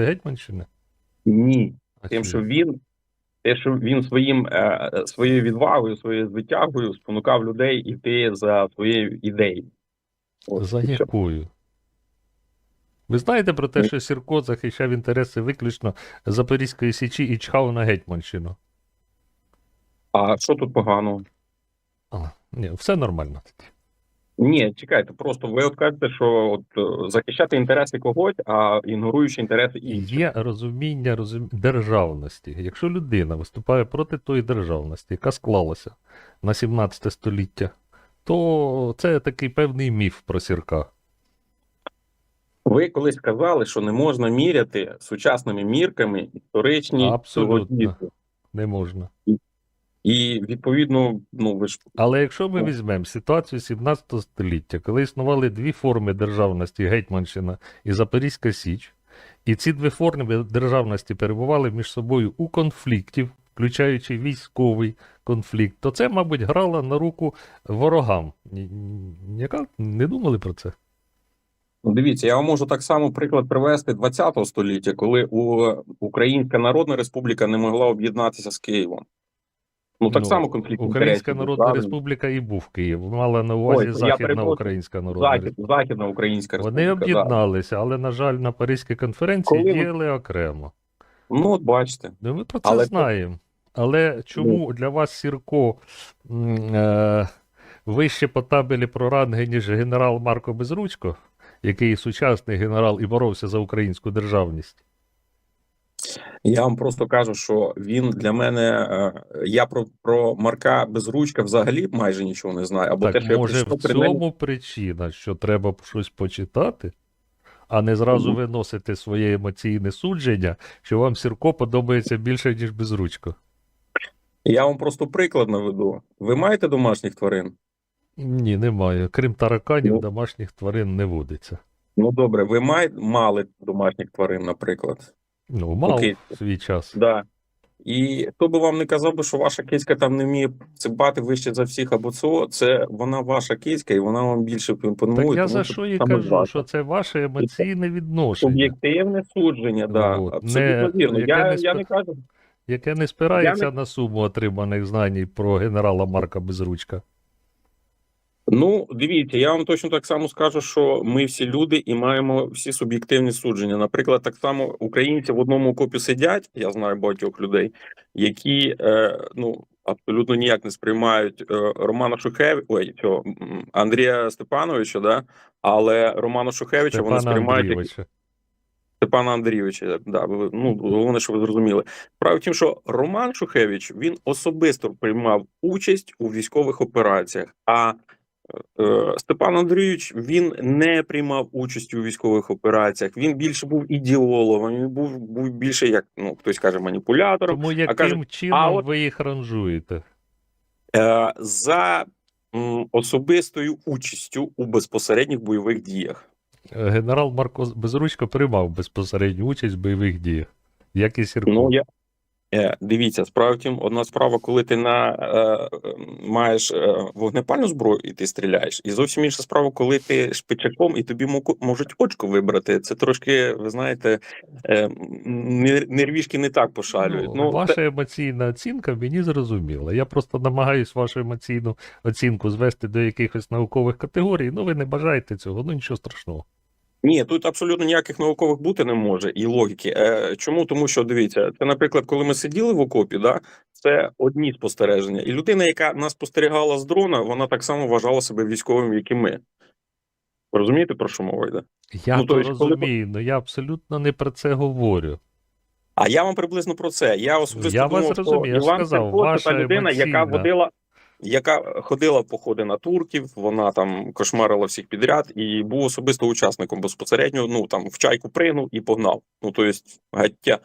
Гетьманщини? Ні. А Тим, що він, те, що він своїм е, своєю відвагою, своєю звитягою спонукав людей іти за своєю ідеєю. От, За якою? Ви знаєте про те, що Сірко захищав інтереси виключно Запорізької Січі і чхав на Гетьманщину? А що тут поганого? А, ні, все нормально. Ні, чекайте, просто ви от кажете, що от е, захищати інтереси когось, а ігноруючи інтереси інших. Є розуміння розум... державності. Якщо людина виступає проти тої державності, яка склалася на 17 століття, то це такий певний міф про Сірка. Ви колись казали, що не можна міряти сучасними мірками історичні Абсолютно. Не можна. І відповідно, ну ви ж Але якщо ми візьмемо ситуацію 17 століття, коли існували дві форми державності Гетьманщина і Запорізька Січ, і ці дві форми державності перебували між собою у конфлікті, включаючи військовий конфлікт, то це, мабуть, грало на руку ворогам. Яка не думали про це? Ну, дивіться, я вам можу так само приклад привести 20 століття, коли у Українська Народна Республіка не могла об'єднатися з Києвом. Ну так Ну, само конфлікт Українська Народна правильно? Республіка і був Київ. Мала на увазі Ой, Західна. Українська Народна Захід, Республіка. Західна Українська Вони Республіка. да. об'єдналися, але, на жаль, на Паризькій конференції Коли діяли окремо. Ну, от бачите. Ну, ми про це Але знаємо. Але чому для вас Сірко е, вище по табелі про ранги, ніж генерал Марко Безручко, який сучасний генерал і боровся за українську державність? Я вам просто кажу, що він для мене. е, Я про, про Марка Безручка взагалі майже нічого не знаю. Або те, що може, я в цьому причина, що треба щось почитати, а не зразу Мгм. виносити своє емоційне судження, що вам Сірко подобається більше, ніж Безручко. Я вам просто приклад наведу. Ви маєте домашніх тварин? Ні, немає. Крім тараканів, Ну. домашніх тварин не водиться. Ну добре, ви май... мали домашніх тварин, наприклад. Ну, мав Окей. свій час. Да. І хто би вам не казав би, що ваша кицька там не вміє цибати вище за всіх або цього, це вона ваша кицька, і вона вам більше імпонує. Так я тому за що і кажу, ваша. що це ваше емоційне відношення, Суб'єктивне судження, да, От. абсолютно Не- вірно. Я, не я не кажу. яке не спирається Я на суму отриманих знань про генерала Марка Безручка. Ну, дивіться, я вам точно так само скажу, що ми всі люди і маємо всі суб'єктивні судження. Наприклад, так само українці в одному окопі сидять, я знаю багатьох людей, які е, ну абсолютно ніяк не сприймають е, Романа Шухевича, ой, цього, Андрія Степановича, да, але Романа Шухевича вони сприймають Андрійовича. Степана Андрійовича. Да, ну головне, що ви зрозуміли. Справа в тім, що Роман Шухевич він особисто приймав участь у військових операціях. А Степан Андрійович він не приймав участь у військових операціях. Він більше був ідеологом. Він був, був більше як ну хтось каже маніпулятором. Тому яким каже, чином а от- ви їх ранжуєте? Е, за м, особистою участю у безпосередніх бойових діях. Е, Генерал Марко Безручко приймав безпосередню участь в бойових діях. Як і Сірко. Ну я е, дивіться, справа в тім, одна справа, коли ти на е, е, маєш е, вогнепальну зброю і ти стріляєш, і зовсім інша справа, коли ти шпичаком і тобі можуть очко вибрати. Це трошки, ви знаєте, е, нервішки не так пошалюють. Ну, Ну, ваша це- емоційна оцінка мені зрозуміла. Я просто намагаюсь вашу емоційну оцінку звести до якихось наукових категорій. Ну, ви не бажаєте цього, ну нічого страшного. Ні, тут абсолютно ніяких наукових бути не може і логіки. Е, чому? Тому що дивіться, це, наприклад, коли ми сиділи в окопі, да, це одні спостереження. І людина, яка нас спостерігала з дрона, вона так само вважала себе військовим, як і ми. Розумієте, про що мова йде? Я Ну, то коли- розумію, але я абсолютно не про це говорю. А я вам приблизно про це. Я особисто Я вас думав, зрозумів, що я Іван сказав, Сірко це та людина, яка водила. Яка ходила в походи на турків, вона там кошмарила всіх підряд і був особисто учасником безпосередньо. Ну там в чайку пригнув і погнав. Ну то есть, гаття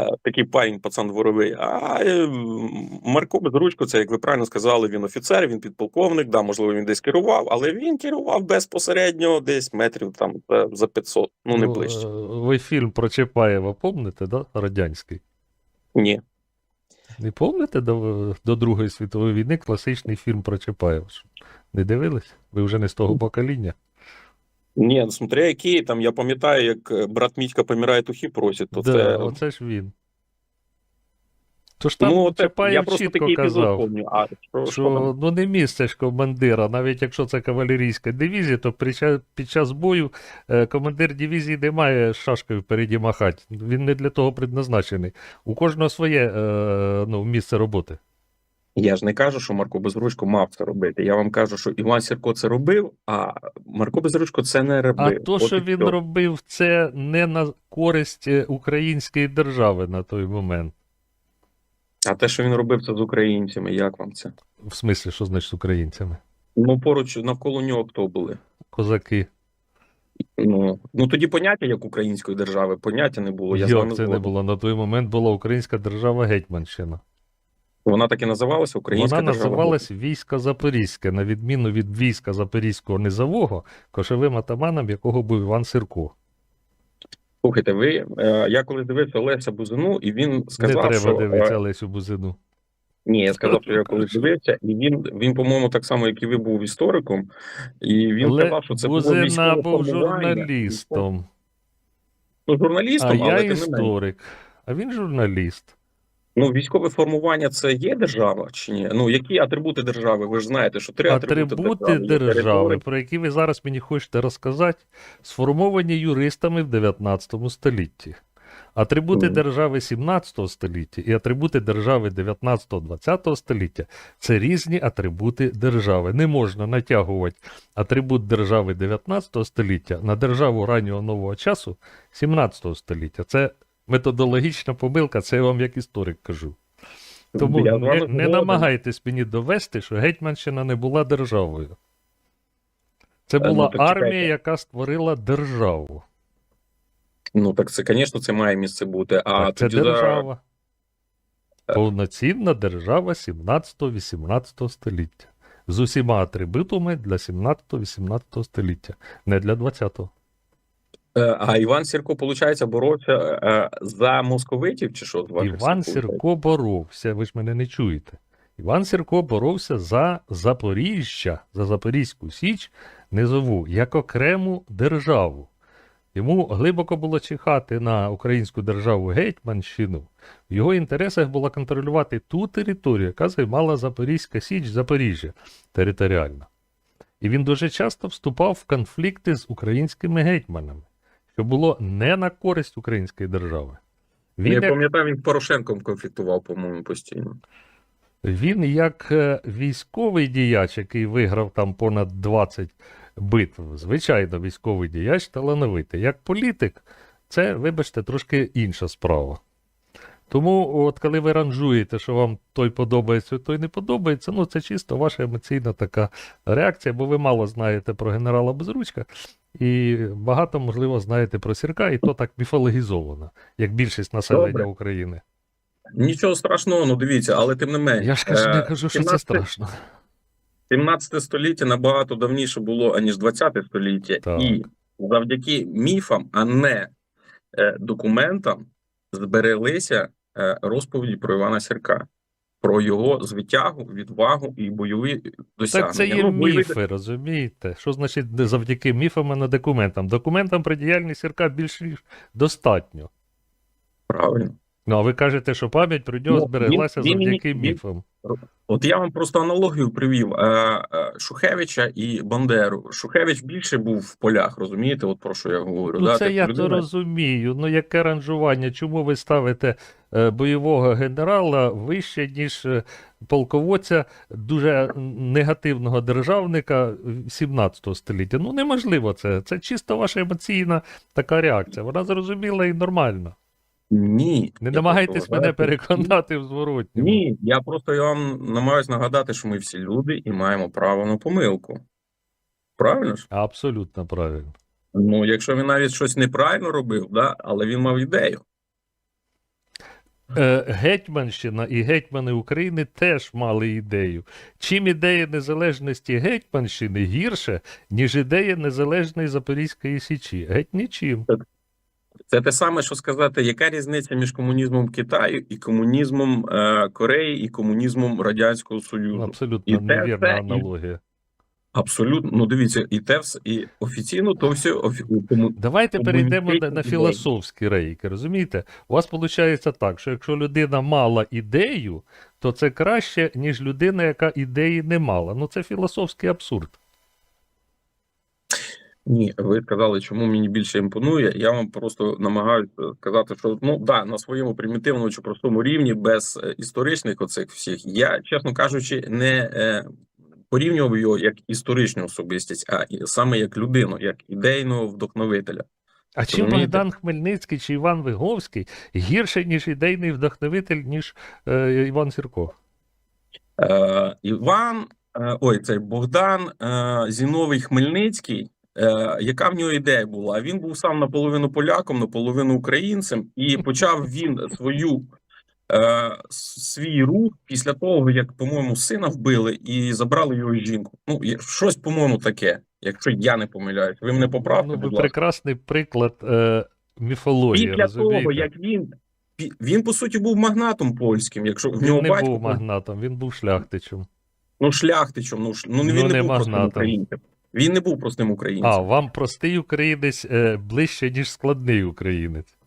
е, такий парень, пацан дворовий. А е, Марко Безручко, це як ви правильно сказали, він офіцер, він підполковник. Да, можливо, він десь керував, але він керував безпосередньо десь метрів там за- за 500, ну не ближче. е, Ви фільм про Чапаєва помните, да? Радянський? Ні. Не помните до, до Другої світової війни класичний фільм про Чапаєва? Не дивились? Ви вже не з того покоління. Ні, ну, смотря який, там я пам'ятаю, як е, брат Мітька помирає тухі просить, то да, це. оце ж він. Тож там Ну, от, я просто чітко такий казав. помню. А, що, що там? що ну не місце ж командира, навіть якщо це кавалерійська дивізія, то при під час бою е, командир дивізії не має шашкою впереді махати. Він не для того предназначений. У кожного своє е, ну, місце роботи. Я ж не кажу, що Марко Безручко мав це робити. Я вам кажу, що Іван Сірко це робив, а Марко Безручко це не робив. А то, От що він все. робив, це не на користь е, української держави на той момент. А те, що він робив це з українцями, як вам це? В смислі, що значить з українцями? Ну, поруч навколо нього хто були? Козаки. Ну, ну тоді поняття як української держави, поняття не було. Я Як це не було? На той момент була українська держава Гетьманщина. Вона так і називалася Українська Вона держава. називалась Війська Запорізьке, на відміну від війська Запорізького низового, кошовим атаманом якого був Іван Сирко. Слухайте, ви е, я коли дивився Олеся Бузину, і він сказав, не треба що дивитися е, Лесю Бузину. ні, я сказав, що я коли дивився, і він він, по-моєму, так само, як і ви був істориком, і він Але сказав, що це було Бузина був журналістом, Ну, журналістом, а я але не історик. А він журналіст. Ну, військове формування це є держава чи ні? Ну, які атрибути держави? Ви ж знаєте, що три атрибути, Атрибути держави. Держави, про які ви зараз мені хочете розказати, сформовані юристами в 19 столітті. Атрибути Мгм. держави 17 століття і атрибути держави 19-20 століття це різні атрибути держави. Не можна натягувати атрибут держави 19 століття на державу раннього нового часу 17 століття. Це методологічна помилка, це я вам як історик кажу. Тому Я не, не намагайтесь мені довести, що Гетьманщина не була державою. Це Е, ну, була армія, чекайте. яка створила державу. Ну, так це, звісно, це має місце бути. А так, це тоді за... держава. Повноцінна держава 17-18 століття. З усіма атрибутами для 17-18 століття, не для 20-го. Е, А Іван Сірко, виходить, боровся е, за московитів чи що? з Іван Сірко боровся, ви ж мене не чуєте. Іван Сірко боровся за Запоріжжя, за Запорізьку Січ низову, як окрему державу. Йому глибоко було чихати на українську державу Гетьманщину. В його інтересах було контролювати ту територію, яка займала Запорізька Січ Запоріжжя територіально. І він дуже часто вступав в конфлікти з українськими гетьманами, що було не на користь української держави. Він Я як пам'ятаю, він Порошенком конфліктував, по-моєму, постійно. Він як е, військовий діяч, який виграв там понад 20 битв, звичайно, військовий діяч талановитий. Як політик, це, вибачте, трошки інша справа. Тому, от коли ви ранжуєте, що вам той подобається, той не подобається, ну це чисто ваша емоційна така реакція, бо ви мало знаєте про генерала Безручка і багато, можливо, знаєте про Сірка, і то так міфологізовано, як більшість населення Добре. України. Нічого страшного, ну дивіться, але тим не менш. Я ж кажу, не кажу, що це страшно. 17 століття набагато давніше було, аніж 20 століття. Так. І завдяки міфам, а не е, документам, збереглися е, розповіді про Івана Сірка, про його звитягу, відвагу і бойові досягнення. Так це є Ну, бойові- міфи, розумієте? Що значить завдяки міфам, а не документам? Документам про діяльність Сірка більш ніж достатньо. Правильно. Ну, а ви кажете, що пам'ять про нього Ну, збереглася він- він завдяки він- міфам. От я вам просто аналогію привів е, е, Шухевича і Бандеру. Шухевич більше був в полях, розумієте? От про що я говорю. Ну, да? це Тобто я то розумію. Ну, яке ранжування? Чому ви ставите бойового генерала вище, ніж е, полководця дуже негативного державника 17 століття? Ну, неможливо це. Це чисто ваша емоційна така реакція. Вона зрозуміла і нормальна. Ні. Не намагайтесь просто мене переконати в зворотньому. Ні, я просто я вам намагаюся нагадати, що ми всі люди і маємо право на помилку. Правильно ж? Абсолютно правильно. Ну, якщо він навіть щось неправильно робив, да, але він мав ідею. Е, Гетьманщина і гетьмани України теж мали ідею. Чим ідея незалежності Гетьманщини гірше, ніж ідея незалежної Запорізької Січі? Геть нічим. Це те саме, що сказати, яка різниця між комунізмом Китаю і комунізмом е, Кореї і комунізмом Радянського Союзу. Абсолютно невірна аналогія. Абсолютно, ну дивіться, і те все, і офіційно, то все офі... кому- Давайте перейдемо на, на філософські рейки, розумієте? У вас виходить так, що якщо людина мала ідею, то це краще, ніж людина, яка ідеї не мала. Ну це філософський абсурд. Ні, ви сказали, чому мені більше імпонує. Я вам просто намагаюся сказати, що ну да, на своєму примітивному чи простому рівні, без е, історичних оцих всіх, я, чесно кажучи, не е, порівнював його як історичну особистість, а саме як людину, як ідейного вдохновителя. А чим Богдан Хмельницький чи Іван Виговський гірше, ніж ідейний вдохновитель, ніж е, Іван Сірко? Е, Іван, е, ой, цей Богдан е, Зіновий Хмельницький. Е, яка в нього ідея була? Він був сам наполовину поляком, наполовину українцем, і почав він свою е, свій рух після того, як, по-моєму, сина вбили і забрали його жінку. Ну, щось, по-моєму, таке, якщо я не помиляюсь. Ви мене поправте, ну, будь ласка. прекрасний приклад е, міфології. Після розумієте? того, як він він по суті був магнатом польським, якщо в Він нього не батько був магнатом, він був шляхтичем. Ну, шляхтичем, ну, ну, Ну, він не, не був простим українцем. Він не був простим українцем. А, вам простий українець е, ближче, ніж складний українець.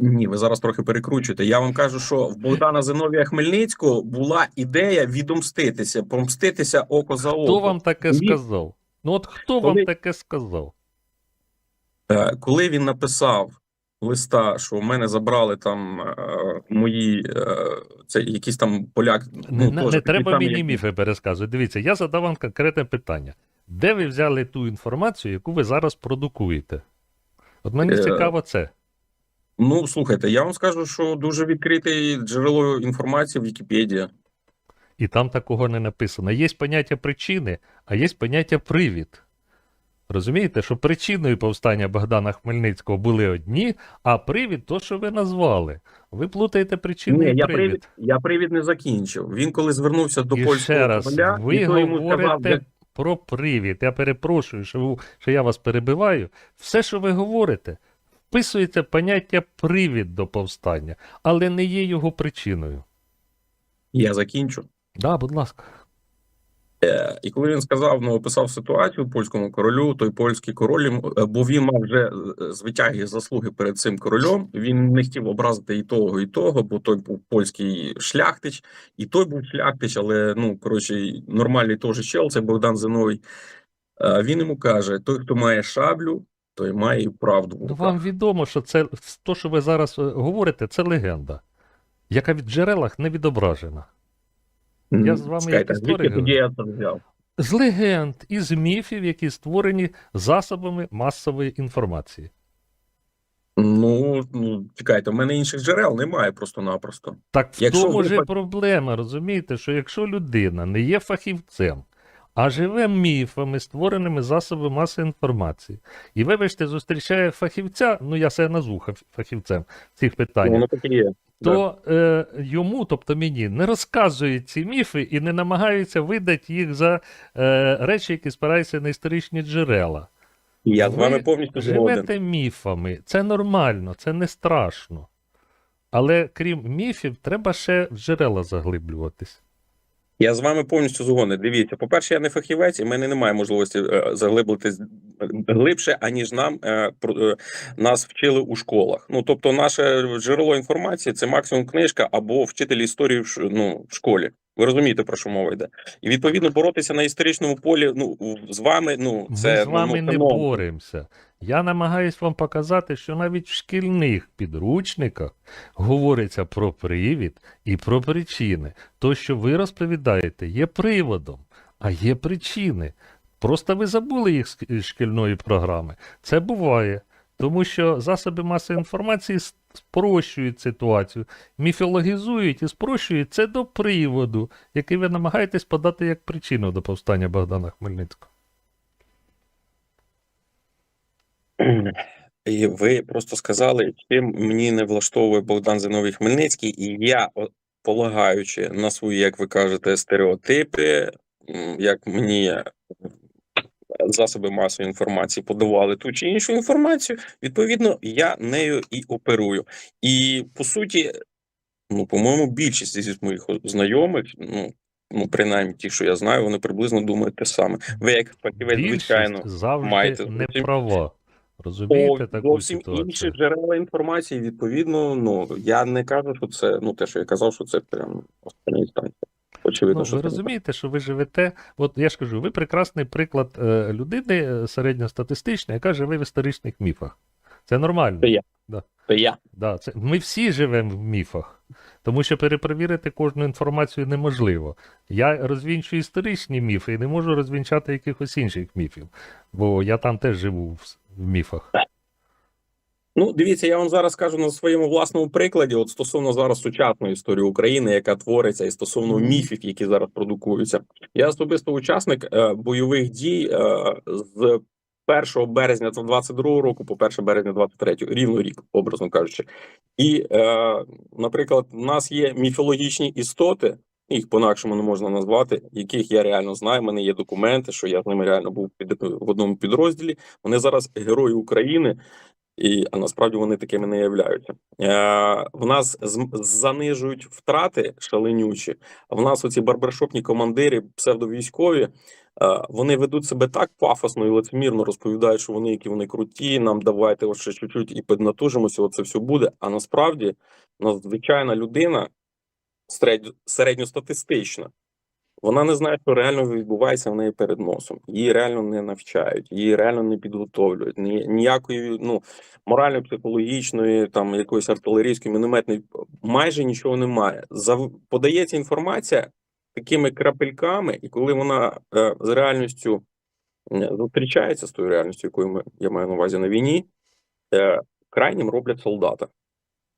Ні, ви зараз трохи перекручуєте. Я вам кажу, що в Богдана Зиновія Хмельницького була ідея відомститися, помститися око за око. Хто вам таке Ні. сказав? Ну от хто Коли- вам таке сказав? Е, Коли він написав листа, що в мене забрали там е, мої е, це якісь там поляк. Ну, не, теж не треба мені як- міфи пересказувати. Дивіться, я задав вам конкретне питання. Де ви взяли ту інформацію, яку ви зараз продукуєте? От мені Е, цікаво це. Ну слухайте, я вам скажу, що дуже відкрите джерело інформації Вікіпедія. І там такого не написано. Є поняття причини, а є поняття привід. Розумієте, що причиною повстання Богдана Хмельницького були одні, а привід то, що ви назвали. Ви плутаєте причину Ні, і я привід. привід, я привід не закінчив. Він коли звернувся до і польського ще раз, короля, ви і той йому сказав, про привід. Я перепрошую, що, що я вас перебиваю. Все, що ви говорите, вписується поняття привід до повстання, але не є його причиною. я закінчу. Да, будь ласка. Е, І коли він сказав, ну описав ситуацію польському королю, той польський король, е, бо він мав вже е, звитяги заслуги перед цим королем. Він не хотів образити і того, і того, бо той був польський шляхтич, і той був шляхтич, але ну коротше, нормальний теж чел, це Богдан Зиновий. Він йому каже: той, хто має шаблю, той має і правду. в Ну, руках». вам відомо, що це то, що ви зараз е, говорите, це легенда, яка в джерелах не відображена. Я з вами чекайте, як історик тоді я це взяв? З легенд і з міфів, які створені засобами масової інформації. Ну, ну чекайте, в мене інших джерел немає просто-напросто. Так в Якщо тому ви ж і проблема, розумієте, що якщо людина не є фахівцем, а живе міфами, створеними засобами масової інформації, і, вибачте, зустрічає фахівця, ну я себе назву фахівцем цих Ну, таке є. То е, йому, тобто мені, не розказують ці міфи і не намагаються видати їх за е, речі, які спираються на історичні джерела. Я з вами повністю згоден. Живете міфами, це нормально, це не страшно. Але крім міфів, треба ще в джерела заглиблюватись. Я з вами повністю згоден. Дивіться, по-перше, я не фахівець, і в мене немає можливості е, заглиблитись глибше, аніж нам е, е, нас вчили у школах. Ну тобто, наше джерело інформації це максимум книжка або вчитель історії в, ну, в школі. Ви розумієте, про що мова йде? І відповідно боротися на історичному полі ну з вами. Ну це Ми з вами ну, не боремося. Я намагаюсь вам показати, що навіть в шкільних підручниках говориться про привід і про причини. То, що ви розповідаєте, є приводом, а є причини. Просто ви забули їх з шкільної програми. Це буває. Тому що засоби масової інформації спрощують ситуацію, міфологізують і спрощують це до приводу, який ви намагаєтесь подати як причину до повстання Богдана Хмельницького. І ви просто сказали, чим мені не влаштовує Богдан Зиновій Хмельницький, і я, полагаючи на свої, як ви кажете, стереотипи, як мені засоби масової інформації подавали ту чи іншу інформацію, відповідно, я нею і оперую. І по суті, ну, по-моєму, більшість із моїх знайомих, ну, ну принаймні ті, що я знаю, вони приблизно думають те саме. Ви як фахівець, звичайно, завжди маєте не права. Розумієте по таку зовсім ситуацію? інші джерела інформації. Відповідно, ну я не кажу, що це ну те, що я казав, що це прям остання інстанція. Очевидно, Ну, що ви розумієте, що ви живете. От я ж кажу, ви прекрасний приклад е, людини е, середньостатистичної, яка живе в історичних міфах. Це нормально. Це я. Да. Це я. Да, це, ми всі живемо в міфах, тому що перепровірити кожну інформацію неможливо. Я розвінчую історичні міфи і не можу розвінчати якихось інших міфів, бо я там теж живу в, в міфах. Ну, дивіться, я вам зараз скажу на своєму власному прикладі, от стосовно зараз сучасної історії України, яка твориться, і стосовно міфів, які зараз продукуються. Я особисто учасник е, бойових дій е, з 1 березня 22 року по 1 березня 23, рівно рік, образно кажучи. І, е, наприклад, в нас є міфологічні істоти, їх по-накшому не можна назвати, яких я реально знаю. У мене є документи, що я з ними реально був під в одному підрозділі. Вони зараз герої України. І а насправді вони такими не являються. Е, в нас занижують втрати шаленючі. В нас оці барбершопні командири, псевдовійськові, е, вони ведуть себе так пафосно і лицемірно розповідають, що вони які вони круті. Нам давайте ще чуть-чуть і піднатужимося. Оце все буде. А насправді надзвичайна людина середньостатистична. Вона не знає, що реально відбувається в неї перед носом. Її реально не навчають, її реально не підготовлюють. Ні, ніякої ну морально психологічної, там якоїсь артилерійської, мінометної, майже нічого немає. Подається інформація такими крапельками, і коли вона е, з реальністю е, зустрічається з тою реальністю, якою ми я маю на увазі на війні, е, крайнім роблять солдата.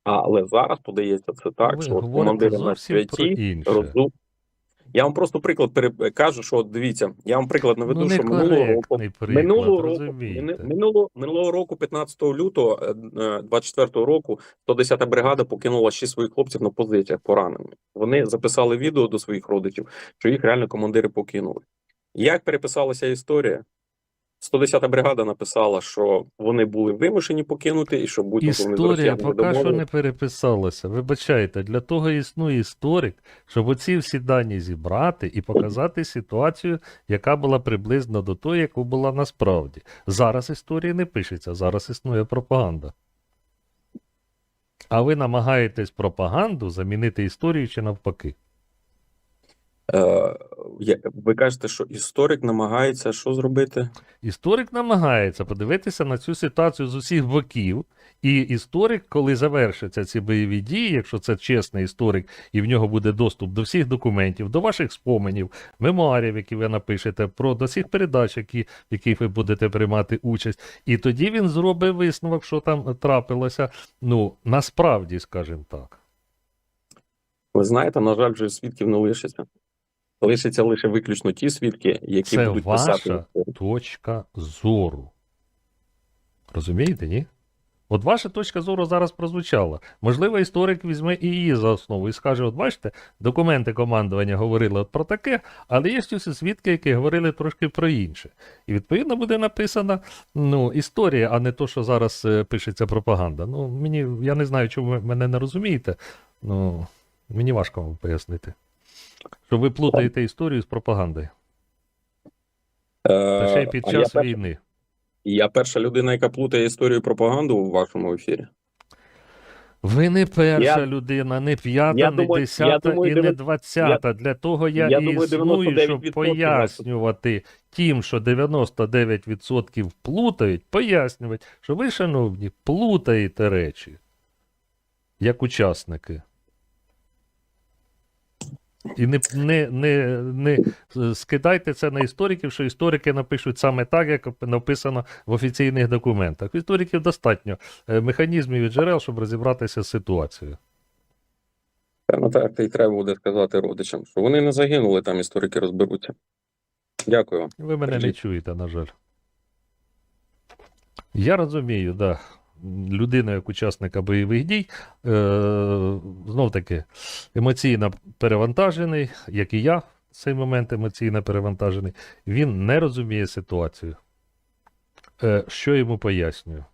Але зараз подається це так, ви що командири на святі розум. Я вам просто приклад перекажу, що от дивіться, я вам приклад наведу, ну, що минулого року приклад, Минулого року, розумієте. минулого, минулого року, 15 лютого е, е, 24 року, 110-та бригада покинула шість своїх хлопців на позиціях пораненими. Вони записали відео до своїх родичів, що їх реально командири покинули. Як переписалася історія? 110-та бригада написала, що вони були вимушені покинути, і що будь-то Історія поки що не переписалася. Вибачайте, для того існує історик, щоб оці всі дані зібрати і показати ситуацію, яка була приблизно до тої, яку була насправді. Зараз історія не пишеться, зараз існує пропаганда. А ви намагаєтесь пропаганду замінити історію чи навпаки. Е, ви кажете, що історик намагається що зробити? Історик намагається подивитися на цю ситуацію з усіх боків, і історик, коли завершаться ці бойові дії, якщо це чесний історик, і в нього буде доступ до всіх документів, до ваших споменів, мемуарів, які ви напишете, про до всіх передач, які, в яких ви будете приймати участь, і тоді він зробить висновок, що там трапилося. Ну, насправді, скажімо так. Ви знаєте, на жаль, вже свідків не лишиться. Лишаться лише виключно ті свідки, які Це будуть ваша писати. точка зору. Розумієте, ні? От ваша точка зору зараз прозвучала. Можливо, історик візьме і її за основу і скаже: от бачите, документи командування говорили от про таке, але є усі свідки, які говорили трошки про інше. І відповідно буде написана ну, історія, а не то, що зараз е, пишеться пропаганда. Ну, мені, я не знаю, чому ви мене не розумієте. Ну, мені важко вам пояснити. Що ви плутаєте історію з пропагандою. Та ще й Е, під час я, перша, війни. я перша людина, яка плутає історію пропаганду у вашому ефірі. Ви не перша Я- людина, не п'ята, не думаю- десята думаю, і не дев'ян- двадцята. Для того я, я і думаю, існую, щоб пояснювати тим, що 99% плутають, пояснювати, що ви, шановні, плутаєте речі, як учасники. І не, не, не, не скидайте це на істориків, що історики напишуть саме так, як написано в офіційних документах. Істориків достатньо е, механізмів і джерел, щоб розібратися з ситуацією. Певно, так і треба буде сказати родичам, що вони не загинули, там історики розберуться. Дякую вам. Ви мене не чуєте, на жаль. Я розумію, да. Людина, як учасника бойових дій, е, знов таки емоційно перевантажений, як і я в цей момент емоційно перевантажений, він не розуміє ситуацію. Е, що йому пояснюю?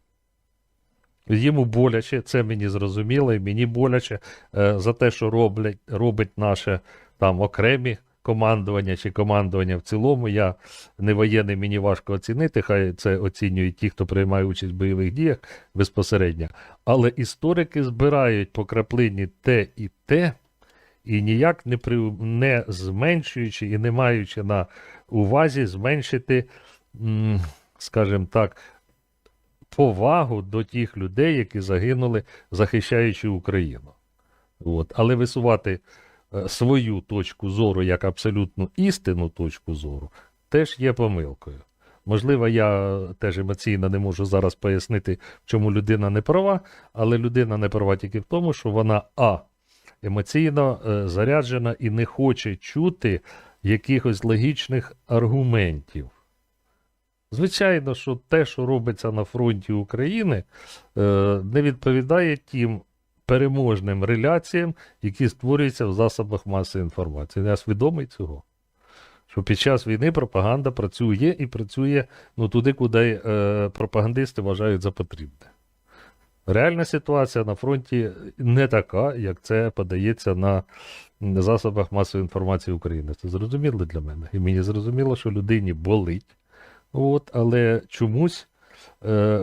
Йому боляче, це мені зрозуміло, і мені боляче е, за те, що роблять, робить наше там окремі командування чи командування в цілому. Я не воєнний, мені важко оцінити. Хай це оцінюють ті, хто приймає участь в бойових діях безпосередньо. Але історики збирають по краплині те і те, і ніяк не, при, не зменшуючи і не маючи на увазі зменшити, скажімо так, повагу до тих людей, які загинули, захищаючи Україну. От. Але висувати свою точку зору як абсолютну істинну точку зору теж є помилкою. Можливо, я теж емоційно не можу зараз пояснити, чому людина не права, але людина не права тільки в тому, що вона А. Емоційно е, заряджена і не хоче чути якихось логічних аргументів. Звичайно, що те, що робиться на фронті України, е, не відповідає тим переможним реляціям, які створюються в засобах масової інформації. Я свідомий цього. Що під час війни пропаганда працює і працює ну, туди, куди е, пропагандисти вважають за потрібне. Реальна ситуація на фронті не така, як це подається на засобах масової інформації України. Це зрозуміло для мене. І мені зрозуміло, що людині болить. От, але чомусь е,